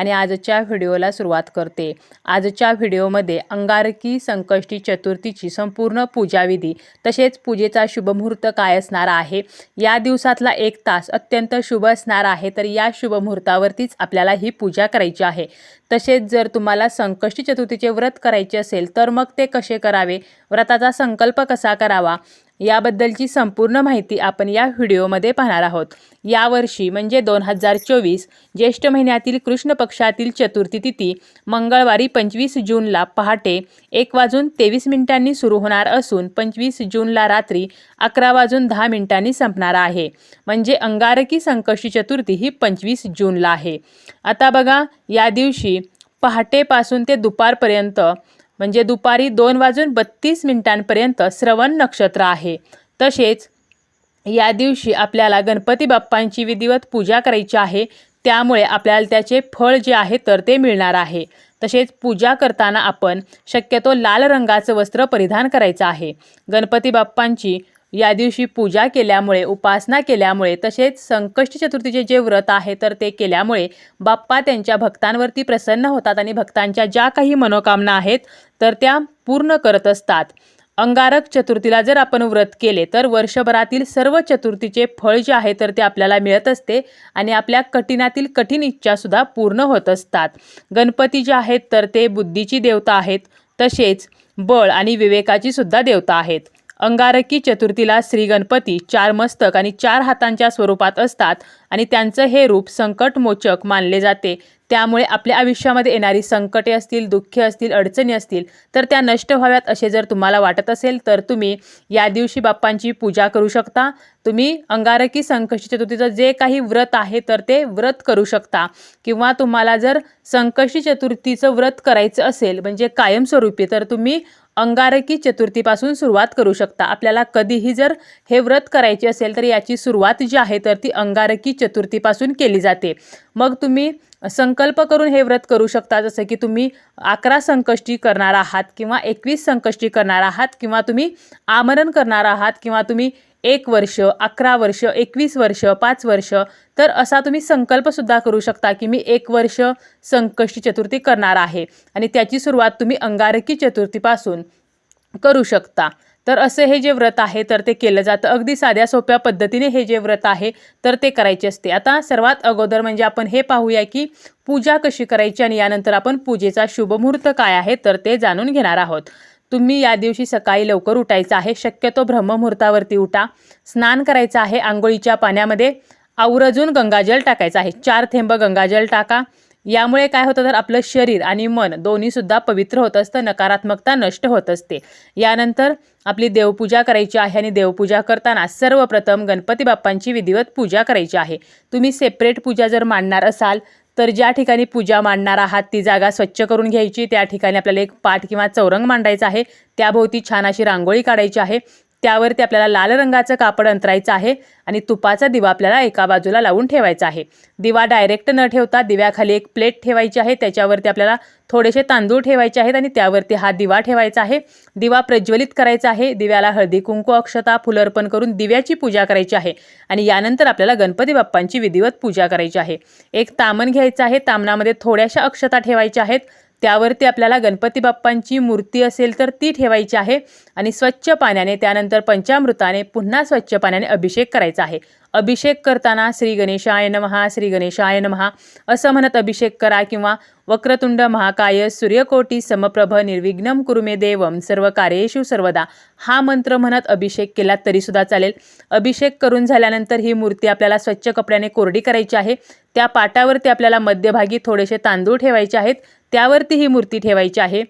आणि आजच्या व्हिडिओला सुरुवात करते. आजच्या व्हिडिओमध्ये अंगारकी संकष्टी चतुर्थीची संपूर्ण पूजाविधी तसेच पूजेचा शुभमुहूर्त काय असणार आहे? या दिवसातला एक तास अत्यंत शुभ असणार आहे तर या शुभमुहूर्तावरतीच आपल्याला ही पूजा करायची आहे. तसेच जर तुम्हाला संकष्टी चतुर्थीचे व्रत करायचे असेल तर मग ते कसे करावे? व्रताचा संकल्प कसा करावा? याबद्दलची संपूर्ण माहिती आपण या व्हिडिओमध्ये पाहणार आहोत. यावर्षी म्हणजे दोन हजार चोवीस ज्येष्ठ महिन्यातील कृष्ण पक्षातील चतुर्थी तिथी मंगळवारी पंचवीस जूनला पहाटे एक वाजून तेवीस मिनिटांनी सुरू होणार असून पंचवीस जूनला रात्री अकरा वाजून दहा मिनिटांनी संपणार आहे. म्हणजे अंगारकी संकष्टी चतुर्थी ही पंचवीस जूनला आहे. आता बघा या दिवशी पहाटेपासून ते दुपारपर्यंत म्हणजे दुपारी दोन वाजून बत्तीस मिनिटांपर्यंत श्रवण नक्षत्र आहे. तसेच या दिवशी आपल्याला गणपती बाप्पांची विधिवत पूजा करायची आहे. त्यामुळे आपल्याला त्याचे फळ जे आहे तर ते मिळणार आहे. तसेच पूजा करताना आपण शक्यतो लाल रंगाचं वस्त्र परिधान करायचं आहे. गणपती बाप्पांची या दिवशी पूजा केल्यामुळे उपासना केल्यामुळे तसेच संकष्ट चतुर्थीचे जे व्रत आहे तर ते केल्यामुळे बाप्पा त्यांच्या भक्तांवरती प्रसन्न होतात आणि भक्तांच्या ज्या काही मनोकामना आहेत तर त्या पूर्ण करत असतात. अंगारक चतुर्थीला जर आपण व्रत केले तर वर्षभरातील सर्व चतुर्थीचे फळ जे आहे तर ते आपल्याला मिळत असते आणि आपल्या कठीणातील कठीण इच्छासुद्धा पूर्ण होत असतात. गणपती जे आहेत तर ते बुद्धीची देवता आहेत तसेच बळ आणि विवेकाची सुद्धा देवता आहेत. अंगारकी चतुर्थीला श्री गणपती चार मस्तक आणि चार हातांच्या स्वरूपात असतात आणि त्यांचं हे रूप संकटमोचक मानले जाते. त्यामुळे आपल्या आयुष्यामध्ये येणारी संकटे असतील दुःखे असतील अडचणी असतील तर त्या नष्ट व्हाव्यात असे जर तुम्हाला वाटत असेल तर तुम्ही या दिवशी बाप्पांची पूजा करू शकता. तुम्ही अंगारकी संकष्टी चतुर्थीचं जे काही व्रत आहे तर ते व्रत करू शकता. किंवा तुम्हाला जर संकष्टी चतुर्थीचं व्रत करायचं असेल म्हणजे कायमस्वरूपी तर तुम्ही अंगारकी चतुर्थीपासून सुरुवात करू शकता. आपल्याला कधीही जर हे व्रत करायचे असेल तर याची सुरुवात जी आहे तर ती अंगारकी चतुर्थीपासून केली जाते. मग तुम्ही संकल्प करून हे व्रत करू शकता. जसं की तुम्ही अकरा संकष्टी करणार आहात किंवा एकवीस संकष्टी करणार आहात किंवा तुम्ही आमरण करणार आहात किंवा तुम्ही एक वर्ष अकरा वर्ष एकवीस वर्ष पाच वर्ष तर असा तुम्ही संकल्पसुद्धा करू शकता की मी एक वर्ष संकष्टी चतुर्थी करणार आहे. आणि त्याची सुरुवात तुम्ही अंगारकी चतुर्थीपासून करू शकता. तर असे हे जे व्रत आहे तर ते केलं जातं. अगदी साध्या सोप्या पद्धतीने हे जे व्रत आहे तर ते करायचे असते. आता सर्वात अगोदर म्हणजे आपण हे पाहूया की पूजा कशी करायची आणि यानंतर आपण पूजेचा शुभमुहूर्त काय आहे तर ते जाणून घेणार आहोत. तुम्ही या दिवशी सकाळी लवकर उठायचं आहे. शक्यतो ब्रह्ममुहूर्तावरती उठा. स्नान करायचं आहे. आंघोळीच्या पाण्यामध्ये आवर्जून गंगाजल टाकायचं आहे. चार थेंब गंगाजल टाका. यामुळे काय होतं तर आपलं शरीर आणि मन दोन्हीसुद्धा पवित्र होत असतं. नकारात्मकता नष्ट होत असते. यानंतर आपली देवपूजा करायची आहे आणि देवपूजा करताना सर्वप्रथम गणपती बाप्पांची विधिवत पूजा करायची आहे. तुम्ही सेपरेट पूजा जर मांडणार असाल तर ज्या ठिकाणी पूजा मांडणार आहात ती जागा स्वच्छ करून घ्यायची. त्या ठिकाणी आपल्याला एक पाठ किंवा चौरंग मांडायचा आहे. त्याभोवती छान अशी रांगोळी काढायची आहे. त्यावरती आपल्याला लाल रंगाचं कापड अंतरायचं आहे आणि तुपाचा दिवा आपल्याला एका बाजूला लावून ठेवायचा आहे. दिवा डायरेक्ट न ठेवता दिव्याखाली एक प्लेट ठेवायची आहे. त्याच्यावरती आपल्याला थोडेसे तांदूळ ठेवायचे आहेत आणि त्यावरती हा दिवा ठेवायचा आहे. दिवा प्रज्वलित करायचा आहे. दिव्याला हळदी कुंकू अक्षता फुलर्पण करून दिव्याची पूजा करायची आहे आणि यानंतर आपल्याला गणपती बाप्पांची विधिवत पूजा करायची आहे. एक तामण घ्यायचं आहे. तामणामध्ये थोड्याशा अक्षता ठेवायच्या आहेत. त्यावरती आपल्याला गणपती बाप्पांची मूर्ती असेल तर ती ठेवायची आहे. आणि स्वच्छ पाण्याने त्यानंतर पंचामृताने पुन्हा स्वच्छ पाण्याने अभिषेक करायचा आहे. अभिषेक करताना श्री गणेशाय नमहा श्री गणेशाय नमहा असं म्हणत अभिषेक करा किंवा वक्रतुंड महाकाय सूर्यकोटी समप्रभ निर्विघ्नम कुरुमे देवम सर्व कार्येषु सर्वदा. हा मंत्र म्हणत अभिषेक केला तरीसुद्धा चालेल. अभिषेक करून झाल्यानंतर ही मूर्ती आपल्याला स्वच्छ कपड्याने कोरडी करायची आहे. त्या पाटावरती आपल्याला मध्यभागी थोडेसे तांदूळ ठेवायचे आहेत. त्यावरती ही मूर्ती ठेवायची आहे.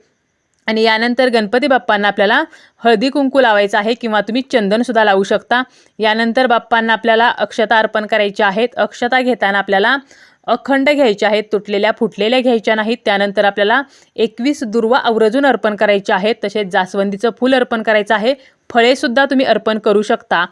आणि यानंतर गणपती बाप्पांना आपल्याला हळदी कुंकू लावायचं आहे किंवा तुम्ही चंदनसुद्धा लावू शकता. यानंतर बाप्पांना आपल्याला अक्षता अर्पण करायच्या आहेत. अक्षता घेताना आपल्याला अखंड घ्यायच्या आहेत. तुटलेल्या फुटलेल्या घ्यायच्या नाहीत. त्यानंतर आपल्याला एकवीस दुर्वा आवरजून अर्पण करायचे आहेत. तसेच जास्वंदीचं फूल अर्पण करायचं आहे. फळेसुद्धा तुम्ही अर्पण करू शकता.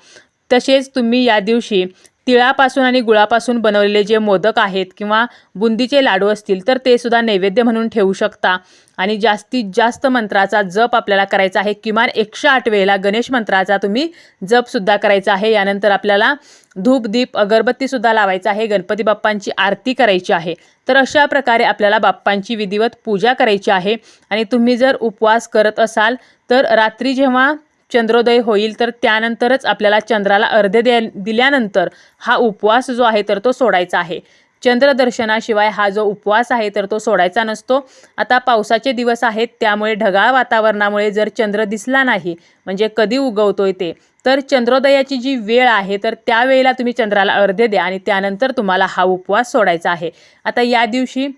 तसेच तुम्ही या दिवशी तिळापासून आणि गुळापासून बनवलेले जे मोदक आहेत किंवा बुंदीचे लाडू असतील तर ते सुद्धा नैवेद्य म्हणून ठेवू शकता. आणि जास्तीत जास्त मंत्राचा जप आपल्याला करायचा आहे. किमान एकशे आठ वेळेला गणेश मंत्राचा तुम्ही जपसुद्धा करायचा आहे. यानंतर आपल्याला धूप दीप अगरबत्तीसुद्धा लावायचा आहे. गणपती बाप्पांची आरती करायची आहे. तर अशा प्रकारे आपल्याला बाप्पांची विधिवत पूजा करायची आहे. आणि तुम्ही जर उपवास करत असाल तर रात्री जेव्हा चंद्रोदय होईल तर त्यानंतरच आपल्याला चंद्राला अर्धे द्या दिल्यानंतर हा उपवास जो आहे तर तो सोडायचा आहे. चंद्रदर्शनाशिवाय हा जो उपवास आहे तर तो सोडायचा नसतो. आता पावसाचे दिवस आहेत त्यामुळे ढगाळ वातावरणामुळे जर चंद्र दिसला नाही म्हणजे कधी उगवतोय ते तर चंद्रोदयाची जी वेळ आहे तर त्या वेळेला तुम्ही चंद्राला अर्धे द्या आणि त्यानंतर तुम्हाला हा उपवास सोडायचा आहे. आता या दिवशी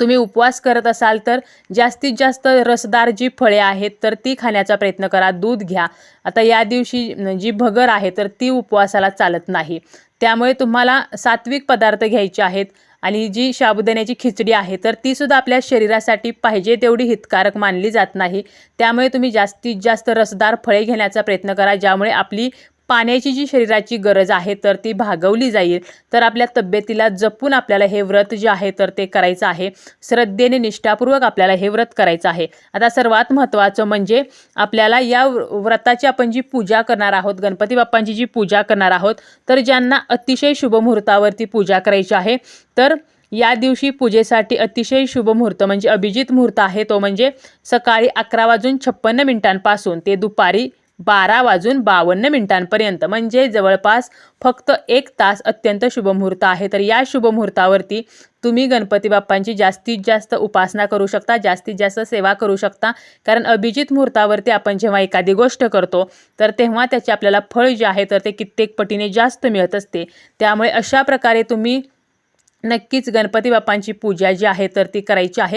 तुम्ही उपवास करत असाल तर जास्तीत जास्त रसदार जी फळे आहेत तर ती खाण्याचा प्रयत्न करा. दूध घ्या. आता या दिवशी जी भगर आहे तर ती उपवासाला चालत नाही. त्यामुळे तुम्हाला सात्विक पदार्थ घ्यायचे आहेत आणि जी साबुदाण्याची खिचडी आहे तर ती सुद्धा आपल्या शरीरासाठी पाहिजे तेवढी हितकारक मानली जात नाही. त्यामुळे तुम्ही जास्तीत जास्त रसदार फळे घेण्याचा प्रयत्न करा ज्यामुळे आपली पाण्याची जी शरीराची गरज आहे तर ती भागवली जाईल. तर आपल्या तब्येतीला जपून आपल्याला हे व्रत जे आहे तर ते करायचं आहे. श्रद्धेने निष्ठापूर्वक आपल्याला हे व्रत करायचं आहे. आता सर्वात महत्त्वाचं म्हणजे आपल्याला या व्र- व्रताची आपण जी पूजा करणार आहोत गणपती बाप्पांची जी पूजा करणार आहोत तर ज्यांना अतिशय शुभ मुहूर्तावरती पूजा करायची आहे तर या दिवशी पूजेसाठी अतिशय शुभ मुहूर्त म्हणजे अभिजित मुहूर्त आहे तो म्हणजे सकाळी अकरा वाजून छप्पन्न मिनिटांपासून ते दुपारी बारा वाजून बावन्न मिनिटांपर्यंत. म्हणजे जवळपास फक्त एक तास अत्यंत शुभ मुहूर्त आहे. तर या शुभ मुहूर्तावरती तुम्ही गणपती बाप्पांची जास्तीत जास्त उपासना करू शकता जास्तीत जास्त सेवा करू शकता. कारण अभिजित मुहूर्तावरती आपण जेव्हा एखादी गोष्ट करतो तर तेव्हा त्याचे आपल्याला फळ जे आहे तर ते कित्येक पटीने जास्त मिळत असते. त्यामुळे अशा प्रकारे तुम्ही नक्कीच गणपती बाप्पांची पूजा जी आहे तर ती करायची आहे.